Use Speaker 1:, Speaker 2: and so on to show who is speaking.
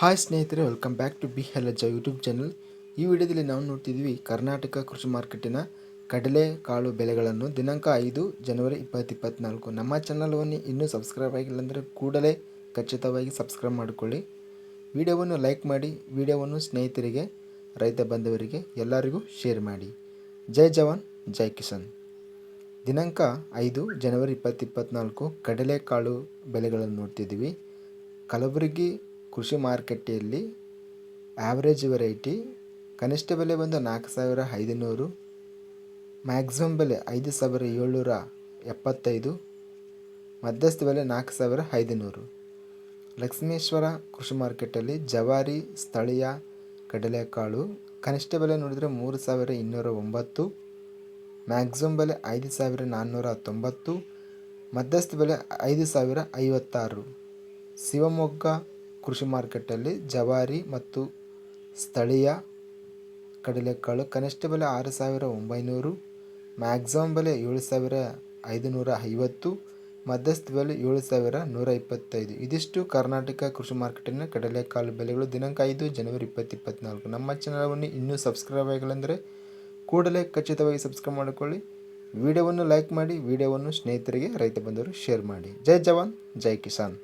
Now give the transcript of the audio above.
Speaker 1: Hi ಸ್ನೇಹಿತರೆ welcome back to B ಹೆಲಜ YouTube channel ಈ ವಿಡಿಯೋದಲ್ಲಿ ನಾವು ನೋಡ್ತಿದ್ವಿ ಕರ್ನಾಟಕ ಕೃಷಿ ಮಾರ್ಕೆಟಿನ ಕಡಲೆ ಕಾಳು ಬೆಲೆಗಳನ್ನು ದಿನಾಂಕ ಐದು ಜನವರಿ ಇಪ್ಪತ್ತು ಇಪ್ಪತ್ತ್ನಾಲ್ಕು ನಮ್ಮ ಚಾನಲವನ್ನು ಇನ್ನೂ ಸಬ್ಸ್ಕ್ರೈಬ್ ಆಗಿಲ್ಲ ಅಂದರೆ ಕೂಡಲೇ ಖಚಿತವಾಗಿ ಸಬ್ಸ್ಕ್ರೈಬ್ ಮಾಡಿಕೊಳ್ಳಿ. ವಿಡಿಯೋವನ್ನು ಲೈಕ್ ಮಾಡಿ, ವಿಡಿಯೋವನ್ನು ಸ್ನೇಹಿತರಿಗೆ, ರೈತ ಬಂಧುವರಿಗೆ ಎಲ್ಲರಿಗೂ ಶೇರ್ ಮಾಡಿ. ಜೈ ಜವಾನ್, ಜೈ ಕಿಸಾನ್. ದಿನಾಂಕ ಐದು ಜನವರಿ ಇಪ್ಪತ್ತು ಇಪ್ಪತ್ತ್ನಾಲ್ಕು ಕಡಲೆಕಾಳು ಬೆಲೆಗಳನ್ನು ನೋಡ್ತಿದ್ದೀವಿ. ಕಲಬುರಗಿ ಕೃಷಿ ಮಾರುಕಟ್ಟೆಯಲ್ಲಿ ಆ್ಯಾವ್ರೇಜ್ ವೆರೈಟಿ ಕನಿಷ್ಠ ಬೆಲೆ ಬಂದು ನಾಲ್ಕು ಸಾವಿರ ಐದುನೂರು ಮ್ಯಾಕ್ಸಿಮಮ್ ಬೆಲೆ ಐದು ಸಾವಿರ ಏಳ್ನೂರ ಎಪ್ಪತ್ತೈದು, ಮಧ್ಯಸ್ಥ ಬೆಲೆ ನಾಲ್ಕು ಸಾವಿರ ಐದುನೂರು. ಲಕ್ಷ್ಮೇಶ್ವರ ಕೃಷಿ ಮಾರ್ಕೆಟಲ್ಲಿ ಜವಾರಿ, ಸ್ಥಳೀಯ ಕಡಲೆಕಾಳು ಕನಿಷ್ಠ ಬೆಲೆ ನೋಡಿದರೆ ಮೂರು ಸಾವಿರ ಇನ್ನೂರ ಒಂಬತ್ತು ಮ್ಯಾಕ್ಸಿಮಮ್ ಬೆಲೆ ಐದು ಸಾವಿರ ನಾನ್ನೂರ ಹತ್ತೊಂಬತ್ತು ಮಧ್ಯಸ್ಥ ಬೆಲೆ ಐದು ಸಾವಿರ ಐವತ್ತಾರು. ಶಿವಮೊಗ್ಗ ಕೃಷಿ ಮಾರ್ಕೆಟಲ್ಲಿ ಜವಾರಿ ಮತ್ತು ಸ್ಥಳೀಯ ಕಡಲೆಕಾಳು ಕನಿಷ್ಠ ಬೆಲೆ ಆರು ಸಾವಿರ ಒಂಬೈನೂರು ಮ್ಯಾಕ್ಸಿಮಮ್ ಬೆಲೆ ಏಳು ಸಾವಿರ ಐದುನೂರ ಐವತ್ತು, ಮಧ್ಯಸ್ಥ ಬೆಲೆ ಏಳು ಸಾವಿರ ನೂರ ಇಪ್ಪತ್ತೈದು. ಇದಿಷ್ಟು ಕರ್ನಾಟಕ ಕೃಷಿ ಮಾರ್ಕೆಟಿನ ಕಡಲೆಕಾಳು ಬೆಲೆಗಳು. ದಿನಾಂಕ ಐದು ಜನವರಿ ಇಪ್ಪತ್ತು ಇಪ್ಪತ್ತ್ನಾಲ್ಕು ನಮ್ಮ ಚಾನಲವನ್ನು ಇನ್ನೂ ಸಬ್ಸ್ಕ್ರೈಬ್ ಆಗಿಲ್ಲ ಕೂಡಲೇ ಖಚಿತವಾಗಿ ಸಬ್ಸ್ಕ್ರೈಬ್ ಮಾಡಿಕೊಳ್ಳಿ. ವಿಡಿಯೋವನ್ನು ಲೈಕ್ ಮಾಡಿ, ವಿಡಿಯೋವನ್ನು ಸ್ನೇಹಿತರಿಗೆ, ರೈತ ಬಂಧುವರು ಶೇರ್ ಮಾಡಿ. ಜೈ ಜವಾನ್, ಜೈ ಕಿಸಾನ್.